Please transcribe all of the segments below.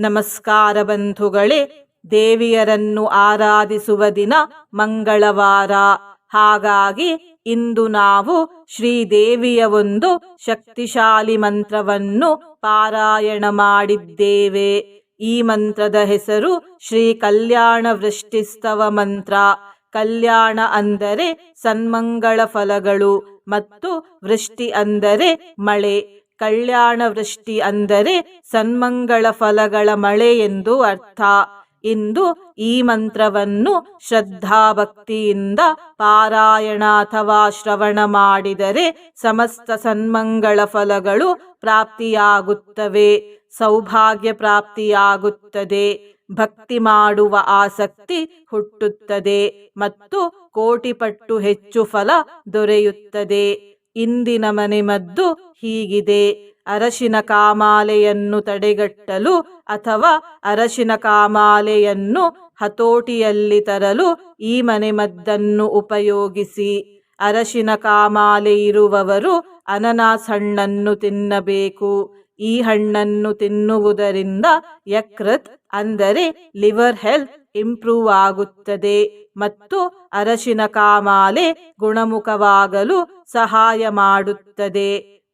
ನಮಸ್ಕಾರ ಬಂಧುಗಳೇ, ದೇವಿಯರನ್ನು ಆರಾಧಿಸುವ ದಿನ ಮಂಗಳವಾರ. ಹಾಗಾಗಿ ಇಂದು ನಾವು ಶ್ರೀದೇವಿಯ ಒಂದು ಶಕ್ತಿಶಾಲಿ ಮಂತ್ರವನ್ನು ಪಾರಾಯಣ ಮಾಡಿದ್ದೇವೆ. ಈ ಮಂತ್ರದ ಹೆಸರು ಶ್ರೀ ಕಲ್ಯಾಣ ವೃಷ್ಟಿಸ್ತವ ಮಂತ್ರ. ಕಲ್ಯಾಣ ಅಂದರೆ ಸನ್ಮಂಗಳ ಫಲಗಳು ಮತ್ತು ವೃಷ್ಟಿ ಅಂದರೆ ಮಳೆ. ಕಲ್ಯಾಣ ವೃಷ್ಟಿ ಅಂದರೆ ಸನ್ಮಂಗಳ ಫಲಗಳ ಮಳೆ ಎಂದು ಅರ್ಥ. ಇಂದು ಈ ಮಂತ್ರವನ್ನು ಶ್ರದ್ಧಾಭಕ್ತಿಯಿಂದ ಪಾರಾಯಣ ಅಥವಾ ಶ್ರವಣ ಮಾಡಿದರೆ ಸಮಸ್ತ ಸನ್ಮಂಗಳ ಫಲಗಳು ಪ್ರಾಪ್ತಿಯಾಗುತ್ತವೆ, ಸೌಭಾಗ್ಯ ಪ್ರಾಪ್ತಿಯಾಗುತ್ತದೆ, ಭಕ್ತಿ ಮಾಡುವ ಆಸಕ್ತಿ ಹುಟ್ಟುತ್ತದೆ ಮತ್ತು ಕೋಟಿಪಟ್ಟು ಹೆಚ್ಚು ಫಲ ದೊರೆಯುತ್ತದೆ. ಇಂದಿನ ಮನೆಮದ್ದು ಹೀಗಿದೆ. ಅರಶಿನ ಕಾಮಾಲೆಯನ್ನು ತಡೆಗಟ್ಟಲು ಅಥವಾ ಅರಶಿನ ಕಾಮಾಲೆಯನ್ನು ಹತೋಟಿಯಲ್ಲಿ ತರಲು ಈ ಮನೆಮದ್ದನ್ನು ಉಪಯೋಗಿಸಿ. ಅರಶಿನ ಕಾಮಾಲೆ ಇರುವವರು ಅನನಾಸ್ ಹಣ್ಣನ್ನು ತಿನ್ನಬೇಕು. ಈ ಹಣ್ಣನ್ನು ತಿನ್ನುವುದರಿಂದ ಯಕೃತ್ ಅಂದರೆ ಲಿವರ್ ಹೆಲ್ತ್ ಇಂಪ್ರೂವ್ ಆಗುತ್ತದೆ ಮತ್ತು ಅರಶಿನ ಕಾಮಾಲೆ ಗುಣಮುಖವಾಗಲು ಸಹಾಯ ಮಾಡುತ್ತದೆ.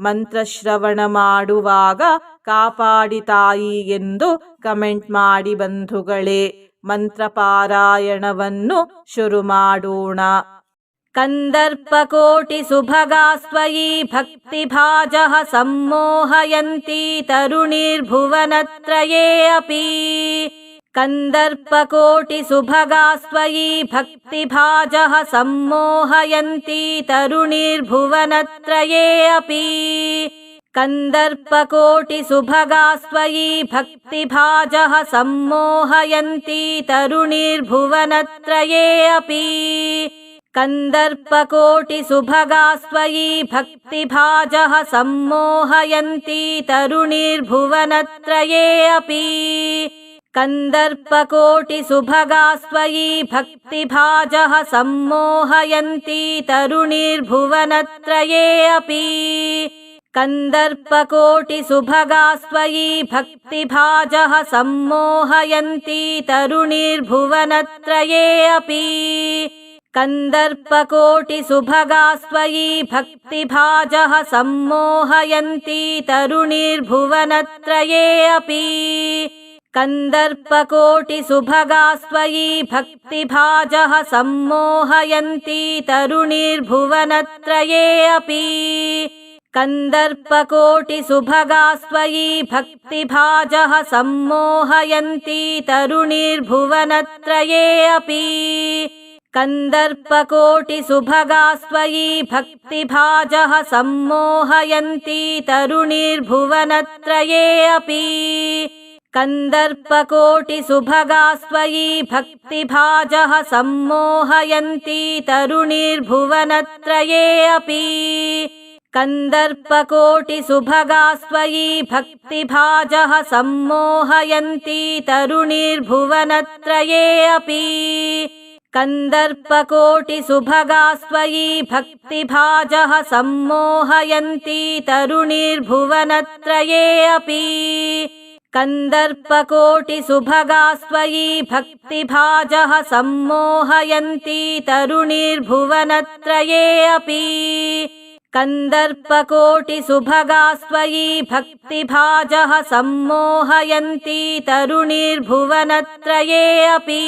ಮಂತ್ರಶ್ರವಣ ಮಾಡುವಾಗ ಕಾಪಾಡಿ ತಾಯಿ ಎಂದು ಕಮೆಂಟ್ ಮಾಡಿ ಬಂಧುಗಳೇ ಮಂತ್ರ ಪಾರಾಯಣವನ್ನು ಶುರು ಮಾಡೋಣ कन्दर्पकोटिसुभगास्त्वयि भक्तिभाजः सम्मोहयन्ती तरुणीर्भुवनत्रये अपि कन्दर्पकोटिसुभगास्त्वयि भक्तिभाजः सम्मोहयन्ती तरुणीर्भुवनत्रये अपि। कन्दर्पकोटिसुभगास्त्वयि भक्तिभाजः सम्मोहयन्ती तरुणीर्भुवनत्रये अपि। कन्दर्पकोटिसुभगास्त्वयि भक्तिभाजः सम्मोहयन्ती तरुणीर्भुवनत्रये अपि कन्दर्पकोटिसुभगास्त्वयि भक्तिभाजः सम्मोहयन्ती तरुणीर्भुवनत्रये अपि। कन्दर्पकोटिसुभगास्त्वयि भक्तिभाजः सम्मोहयन्ती तरुणीर्भुवनत्रये अपि। कन्दर्पकोटिसुभगास्त्वयि भक्तिभाजः सम्मोहयन्ती तरुणीर्भुवनत्रये अपि कन्दर्पकोटिसुभगास्त्वयि भक्तिभाजः सम्मोहयन्ती तरुणीर्भुवनत्रये अपि। कन्दर्पकोटिसुभगास्त्वयि भक्तिभाजः सम्मोहयन्ती तरुणीर्भुवनत्रये अपि। कन्दर्पकोटिसुभगास्त्वयि भक्तिभाजः सम्मोहयन्ती तरुणीर्भुवनत्रये अपि कन्दर्पकोटिसुभगास्त्वयि भक्तिभाजः सम्मोहयन्ती तरुणीर्भुवनत्रये अपि। कन्दर्पकोटिसुभगास्त्वयि भक्तिभाजः सम्मोहयन्ती तरुणीर्भुवनत्रये अपि। कन्दर्पकोटिसुभगास्त्वयि भक्तिभाजः सम्मोहयन्ती तरुणीर्भुवनत्रये अपि कन्दर्पकोटिसुभगास्त्वयि भक्तिभाजः सम्मोहयन्ती तरुणीर्भुवनत्रये अपि। कन्दर्पकोटिसुभगास्त्वयि भक्तिभाजः सम्मोहयन्ती तरुणीर्भुवनत्रये अपि।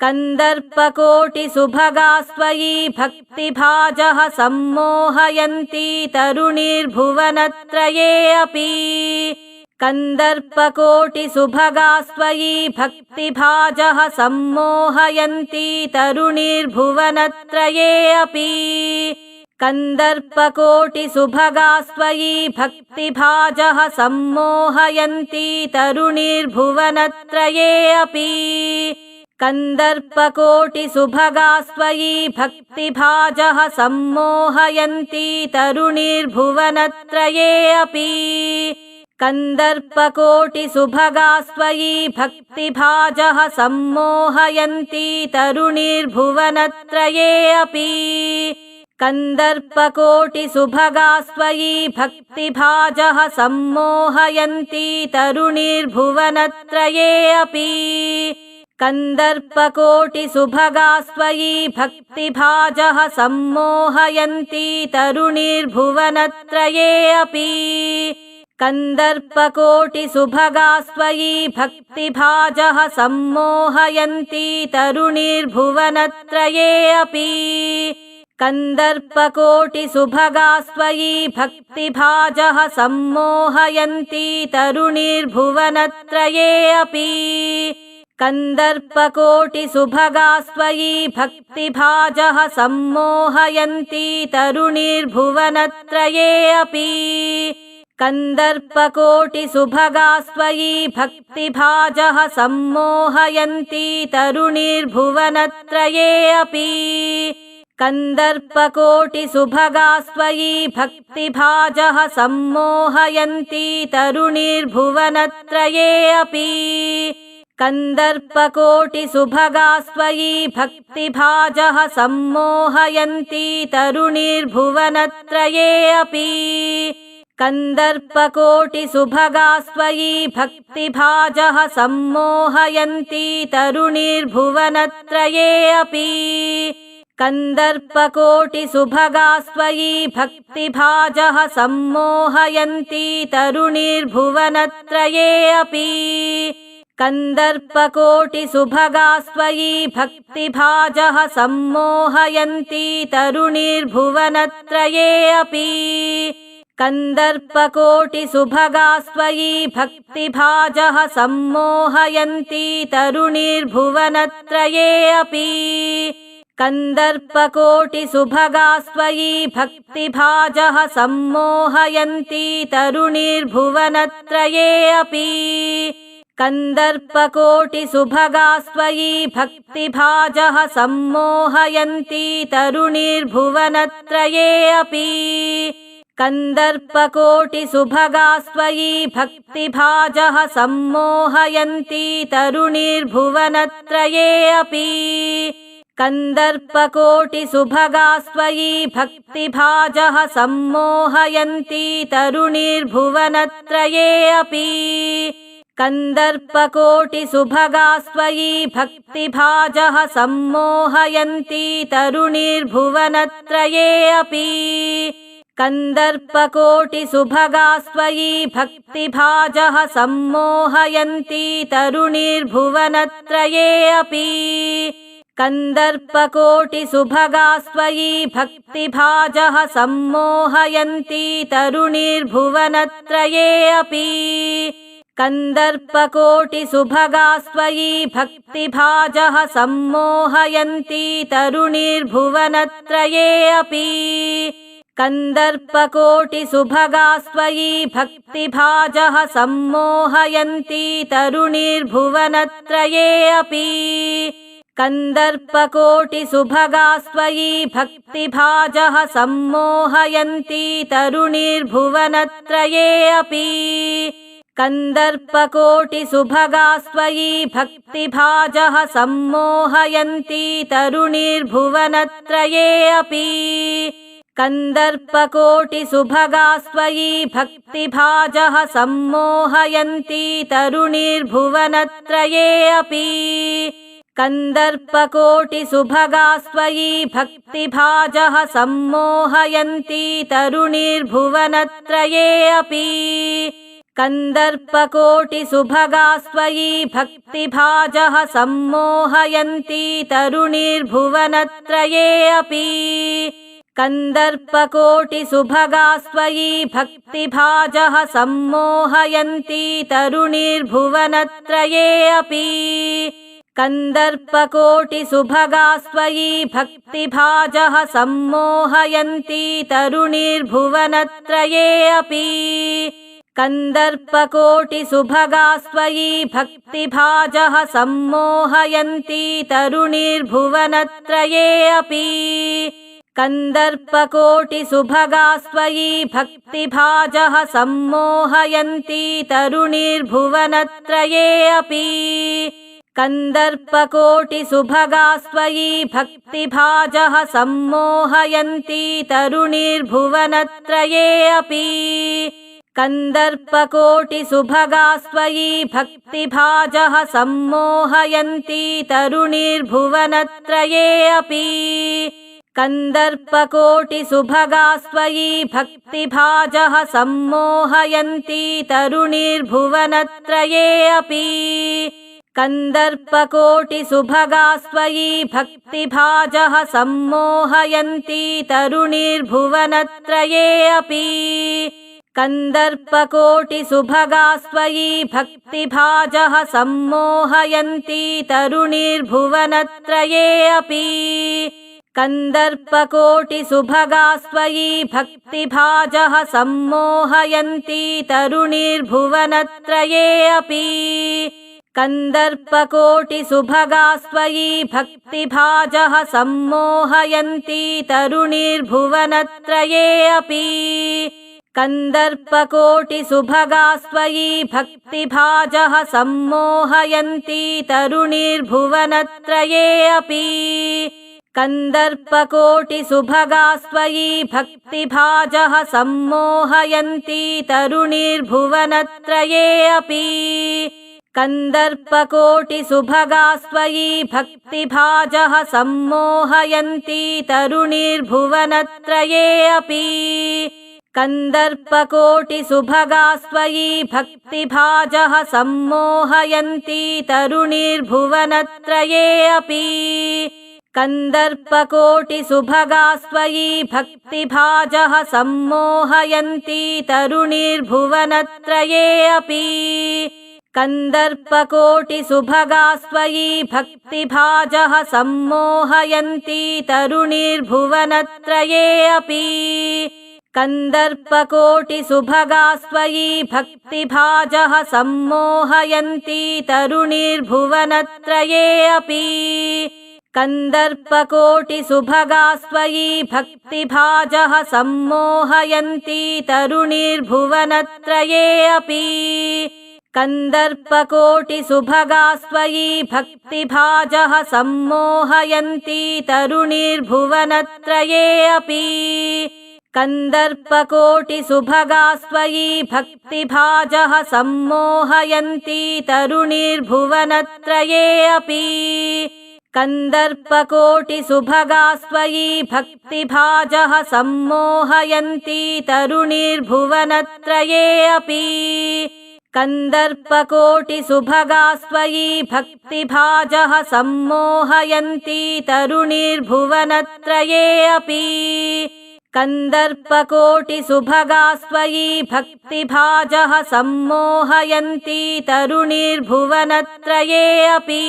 कन्दर्पकोटिसुभगास्त्वयि भक्तिभाजः सम्मोहयन्ती तरुणीर्भुवनत्रये अपि कन्दर्पकोटिसुभगास्त्वयि भक्तिभाजः सम्मोहयन्ती तरुणीर्भुवनत्रये अपि। कन्दर्पकोटिसुभगास्त्वयि भक्तिभाजः सम्मोहयन्ती तरुणीर्भुवनत्रये अपि। कन्दर्पकोटिसुभगास्त्वयि भक्तिभाजः सम्मोहयन्ती तरुणीर्भुवनत्रये अपि कन्दर्पकोटिसुभगास्त्वयि भक्तिभाजः सम्मोहयन्ती तरुणीर्भुवनत्रये अपि। कन्दर्पकोटिसुभगास्त्वयि भक्तिभाजः सम्मोहयन्ती तरुणीर्भुवनत्रये अपि। कन्दर्पकोटिसुभगास्त्वयि भक्तिभाजः सम्मोहयन्ती तरुणीर्भुवनत्रये अपि कन्दर्पकोटिसुभगास्त्वयि भक्तिभाजः सम्मोहयन्ती तरुणीर्भुवनत्रये अपि। कन्दर्पकोटिसुभगास्त्वयि भक्तिभाजः सम्मोहयन्ती तरुणीर्भुवनत्रये अपि। कन्दर्पकोटिसुभगास्त्वयि भक्तिभाजः सम्मोहयन्ती तरुणीर्भुवनत्रये अपि कन्दर्पकोटिसुभगास्त्वयि भक्तिभाजः सम्मोहयन्ती तरुणीर्भुवनत्रये अपि। कन्दर्पकोटिसुभगास्त्वयि भक्तिभाजः सम्मोहयन्ती तरुणीर्भुवनत्रये अपि। कन्दर्पकोटिसुभगास्त्वयि भक्तिभाजः सम्मोहयन्ती तरुणीर्भुवनत्रये अपि कन्दर्पकोटिसुभगास्त्वयि भक्तिभाजः सम्मोहयन्ती तरुणीर्भुवनत्रये अपि। कन्दर्पकोटिसुभगास्त्वयि भक्तिभाजः सम्मोहयन्ती तरुणीर्भुवनत्रये अपि। कन्दर्पकोटिसुभगास्त्वयि भक्तिभाजः सम्मोहयन्ती तरुणीर्भुवनत्रये अपि कन्दर्पकोटिसुभगास्त्वयि भक्तिभाजः सम्मोहयन्ती तरुणीर्भुवनत्रये अपि। कन्दर्पकोटिसुभगास्त्वयि भक्तिभाजः सम्मोहयन्ती तरुणीर्भुवनत्रये अपि। कन्दर्पकोटिसुभगास्त्वयि भक्तिभाजः सम्मोहयन्ती तरुणीर्भुवनत्रये अपि कन्दर्पकोटिसुभगास्त्वयि भक्तिभाजः सम्मोहयन्ती तरुणीर्भुवनत्रये अपि। कन्दर्पकोटिसुभगास्त्वयि भक्तिभाजः सम्मोहयन्ती तरुणीर्भुवनत्रये अपि। कन्दर्पकोटिसुभगास्त्वयि भक्तिभाजः सम्मोहयन्ती तरुणीर्भुवनत्रये अपि कन्दर्पकोटिसुभगास्त्वयि भक्तिभाजः सम्मोहयन्ती तरुणीर्भुवनत्रये अपि। कन्दर्पकोटिसुभगास्त्वयि भक्तिभाजः सम्मोहयन्ती तरुणीर्भुवनत्रये अपि। कन्दर्पकोटिसुभगास्त्वयि भक्तिभाजः सम्मोहयन्ती तरुणीर्भुवनत्रये अपि कन्दर्पकोटिसुभगास्त्वयि भक्तिभाजः सम्मोहयन्ती तरुणीर्भुवनत्रये अपि। कन्दर्पकोटिसुभगास्त्वयि भक्तिभाजः सम्मोहयन्ती तरुणीर्भुवनत्रये अपि। कन्दर्पकोटिसुभगास्त्वयि भक्तिभाजः सम्मोहयन्ती तरुणीर्भुवनत्रये अपि कन्दर्पकोटिसुभगास्त्वयि भक्तिभाजः सम्मोहयन्ती तरुणीर्भुवनत्रये अपि। कन्दर्पकोटिसुभगास्त्वयि भक्तिभाजः सम्मोहयन्ती तरुणीर्भुवनत्रये अपि। कन्दर्पकोटिसुभगास्त्वयि भक्तिभाजः सम्मोहयन्ती तरुणीर्भुवनत्रये अपि कन्दर्पकोटिसुभगास्त्वयि भक्तिभाजः सम्मोहयन्ती तरुणीर्भुवनत्रये अपि। कन्दर्पकोटिसुभगास्त्वयि भक्तिभाजः सम्मोहयन्ती तरुणीर्भुवनत्रये अपि। कन्दर्पकोटिसुभगास्त्वयि भक्तिभाजः सम्मोहयन्ती तरुणीर्भुवनत्रये अपि कन्दर्पकोटिसुभगास्त्वयि भक्तिभाजः सम्मोहयन्ती तरुणीर्भुवनत्रये अपि। कन्दर्पकोटिसुभगास्त्वयि भक्तिभाजः सम्मोहयन्ती तरुणीर्भुवनत्रये अपि। कन्दर्पकोटिसुभगास्त्वयि भक्तिभाजः सम्मोहयन्ती तरुणीर्भुवनत्रये अपि कन्दर्पकोटिसुभगास्त्वयि भक्तिभाजः सम्मोहयन्ती तरुणीर्भुवनत्रये अपि। कन्दर्पकोटिसुभगास्त्वयि भक्तिभाजः सम्मोहयन्ती तरुणीर्भुवनत्रये अपि। कन्दर्पकोटिसुभगास्त्वयि भक्तिभाजः सम्मोहयन्ती तरुणीर्भुवनत्रये अपि कन्दर्पकोटिसुभगास्त्वयि भक्तिभाजः सम्मोहयन्ती तरुणीर्भुवनत्रये अपि। कन्दर्पकोटिसुभगास्त्वयि भक्तिभाजः सम्मोहयन्ती तरुणीर्भुवनत्रये अपि। कन्दर्पकोटिसुभगास्त्वयि भक्तिभाजः सम्मोहयन्ती तरुणीर्भुवनत्रये अपि कन्दर्पकोटिसुभगास्त्वयि भक्तिभाजः सम्मोहयन्ती तरुणीर्भुवनत्रये अपि। कन्दर्पकोटिसुभगास्त्वयि भक्तिभाजः सम्मोहयन्ती तरुणीर्भुवनत्रये अपि। कन्दर्पकोटिसुभगास्त्वयि भक्तिभाजः सम्मोहयन्ती तरुणीर्भुवनत्रये अपि कन्दर्पकोटिसुभगास्त्वयि भक्तिभाजः सम्मोहयन्ती तरुणीर्भुवनत्रये अपि। कन्दर्पकोटिसुभगास्त्वयि भक्तिभाजः सम्मोहयन्ती तरुणीर्भुवनत्रये अपि। कन्दर्पकोटिसुभगास्त्वयि भक्तिभाजः सम्मोहयन्ती तरुणीर्भुवनत्रये अपि कन्दर्पकोटिसुभगास्त्वयि भक्तिभाजः सम्मोहयन्ती तरुणीर्भुवनत्रये अपि। कन्दर्पकोटिसुभगास्त्वयि भक्तिभाजः सम्मोहयन्ती तरुणीर्भुवनत्रये अपि। कन्दर्पकोटिसुभगास्त्वयि भक्तिभाजः सम्मोहयन्ती तरुणीर्भुवनत्रये अपि कन्दर्पकोटिसुभगास्त्वयि भक्तिभाजः सम्मोहयन्ती तरुणीर्भुवनत्रये अपि। कन्दर्पकोटिसुभगास्त्वयि भक्तिभाजः सम्मोहयन्ती तरुणीर्भुवनत्रये अपि। कन्दर्पकोटिसुभगास्त्वयि भक्तिभाजः सम्मोहयन्ती तरुणीर्भुवनत्रये अपि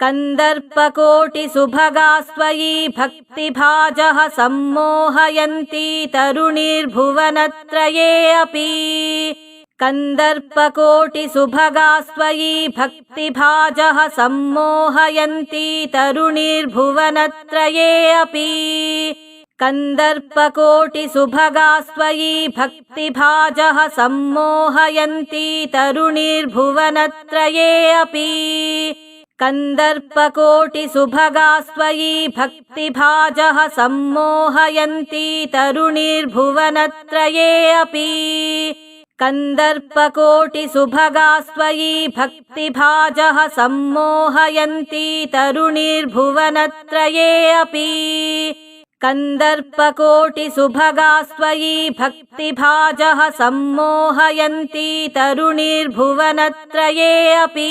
कन्दर्पकोटिसुभगास्त्वयि भक्तिभाजः सम्मोहयन्ती तरुणीर्भुवनत्रये अपि। कन्दर्पकोटिसुभगास्त्वयि भक्तिभाजः सम्मोहयन्ती तरुणीर्भुवनत्रये अपि। कन्दर्पकोटिसुभगास्त्वयि भक्तिभाजः सम्मोहयन्ती तरुणीर्भुवनत्रये अपि कन्दर्पकोटिसुभगास्त्वयि भक्तिभाजः सम्मोहयन्ती तरुणीर्भुवनत्रये अपि। कन्दर्पकोटिसुभगास्त्वयि भक्तिभाजः सम्मोहयन्ती तरुणीर्भुवनत्रये अपि। कन्दर्पकोटिसुभगास्त्वयि भक्तिभाजः सम्मोहयन्ती तरुणीर्भुवनत्रये अपि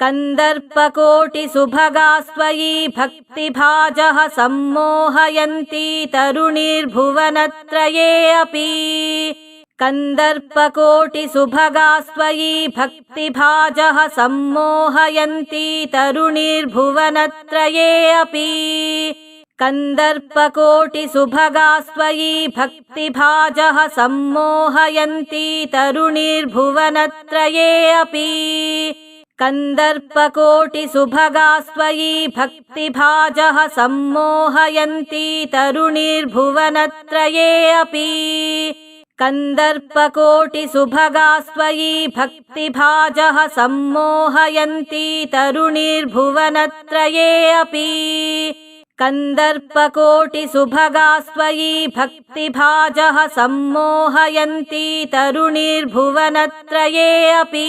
कन्दर्पकोटिसुभगास्त्वयि भक्तिभाजः सम्मोहयन्ती तरुणीर्भुवनत्रये अपि। कन्दर्पकोटिसुभगास्त्वयि भक्तिभाजः सम्मोहयन्ती तरुणीर्भुवनत्रये अपि। कन्दर्पकोटिसुभगास्त्वयि भक्तिभाजः सम्मोहयन्ती तरुणीर्भुवनत्रये अपि कन्दर्पकोटिसुभगास्त्वयि भक्तिभाजः सम्मोहयन्ती तरुणीर्भुवनत्रये अपि। कन्दर्पकोटिसुभगास्त्वयि भक्तिभाजः सम्मोहयन्ती तरुणीर्भुवनत्रये अपि। कन्दर्पकोटिसुभगास्त्वयि भक्तिभाजः सम्मोहयन्ती तरुणीर्भुवनत्रये अपि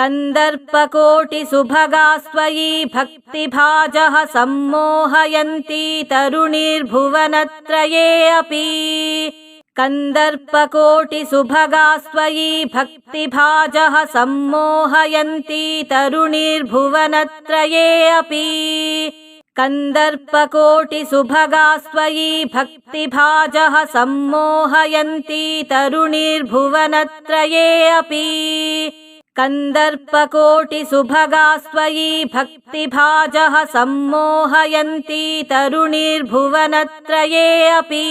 कन्दर्पकोटिसुभगास्त्वयि भक्तिभाजः सम्मोहयन्ती तरुणीर्भुवनत्रये अपि। कन्दर्पकोटिसुभगास्त्वयि भक्तिभाजः सम्मोहयन्ती तरुणीर्भुवनत्रये अपि। कन्दर्पकोटिसुभगास्त्वयि भक्तिभाजः सम्मोहयन्ती तरुणीर्भुवनत्रये अपि कन्दर्पकोटिसुभगास्त्वयि भक्तिभाजः सम्मोहयन्ती तरुणीर्भुवनत्रये अपि।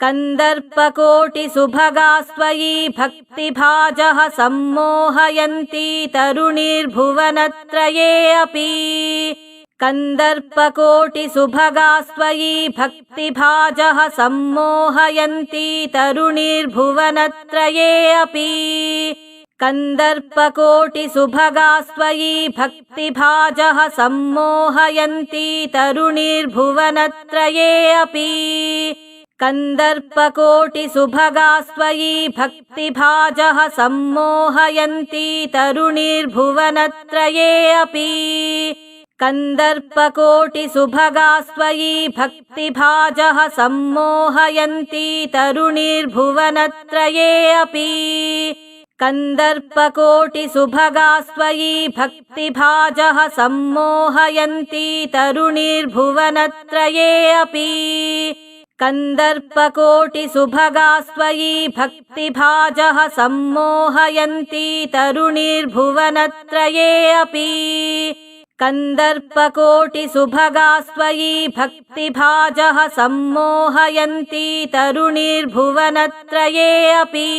कन्दर्पकोटिसुभगास्त्वयि भक्तिभाजः सम्मोहयन्ती तरुणीर्भुवनत्रये अपि। कन्दर्पकोटिसुभगास्त्वयि भक्तिभाजः सम्मोहयन्ती तरुणीर्भुवनत्रये अपि कन्दर्पकोटिसुभगास्त्वयि भक्तिभाजः सम्मोहयन्ती तरुणीर्भुवनत्रये अपि। कन्दर्पकोटिसुभगास्त्वयि भक्तिभाजः सम्मोहयन्ती तरुणीर्भुवनत्रये अपि। कन्दर्पकोटिसुभगास्त्वयि भक्तिभाजः सम्मोहयन्ती तरुणीर्भुवनत्रये अपि कन्दर्पकोटिसुभगास्त्वयि भक्तिभाजः सम्मोहयन्ती तरुणीर्भुवनत्रये अपि। कन्दर्पकोटिसुभगास्त्वयि भक्तिभाजः सम्मोहयन्ती तरुणीर्भुवनत्रये अपि। कन्दर्पकोटिसुभगास्त्वयि भक्तिभाजः सम्मोहयन्ती तरुणीर्भुवनत्रये अपि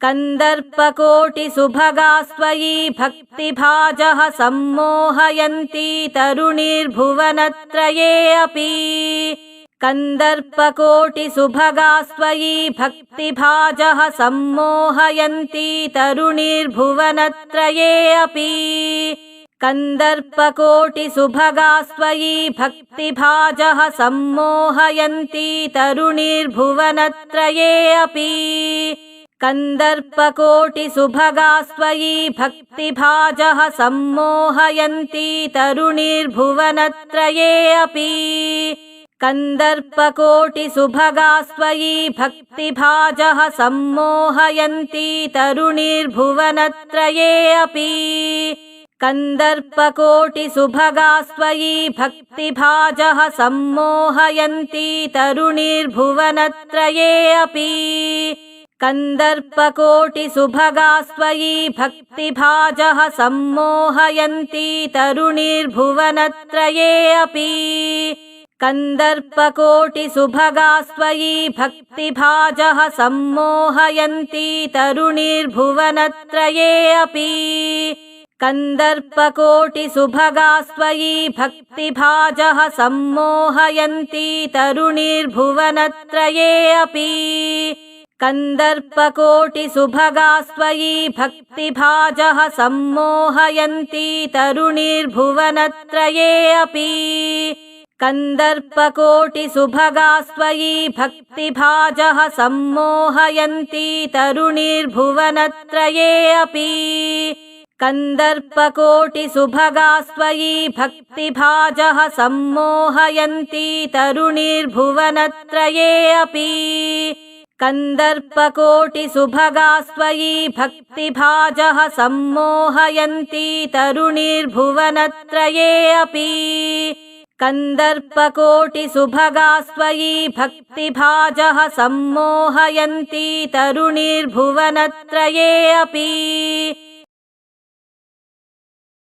कन्दर्पकोटिसुभगास्त्वयि भक्तिभाजः सम्मोहयन्ती तरुणीर्भुवनत्रये अपि। कन्दर्पकोटिसुभगास्त्वयि भक्तिभाजः सम्मोहयन्ती तरुणीर्भुवनत्रये अपि। कन्दर्पकोटिसुभगास्त्वयि भक्तिभाजः सम्मोहयन्ती तरुणीर्भुवनत्रये अपि कन्दर्पकोटिसुभगास्त्वयि भक्तिभाजः सम्मोहयन्ती तरुणीर्भुवनत्रये अपि। कन्दर्पकोटिसुभगास्त्वयि भक्तिभाजः सम्मोहयन्ती तरुणीर्भुवनत्रये अपि। कन्दर्पकोटिसुभगास्त्वयि भक्तिभाजः सम्मोहयन्ती तरुणीर्भुवनत्रये अपि कन्दर्पकोटिसुभगास्त्वयि भक्तिभाजः सम्मोहयन्ती तरुणीर्भुवनत्रये अपि। कन्दर्पकोटिसुभगास्त्वयि भक्तिभाजः सम्मोहयन्ती तरुणीर्भुवनत्रये अपि। कन्दर्पकोटिसुभगास्त्वयि भक्तिभाजः सम्मोहयन्ती तरुणीर्भुवनत्रये अपि कन्दर्पकोटिसुभगास्त्वयि भक्तिभाजः सम्मोहयन्ती तरुणीर्भुवनत्रये अपि। कन्दर्पकोटिसुभगास्त्वयि भक्तिभाजः सम्मोहयन्ती तरुणीर्भुवनत्रये अपि। कन्दर्पकोटिसुभगास्त्वयि भक्तिभाजः सम्मोहयन्ती तरुणीर्भुवनत्रये अपि कन्दर्पकोटिसुभगास्त्वयि भक्तिभाजः सम्मोहयन्ती तरुणीर्भुवनत्रये अपि। कन्दर्पकोटिसुभगास्त्वयि भक्तिभाजः सम्मोहयन्ती तरुणीर्भुवनत्रये अपि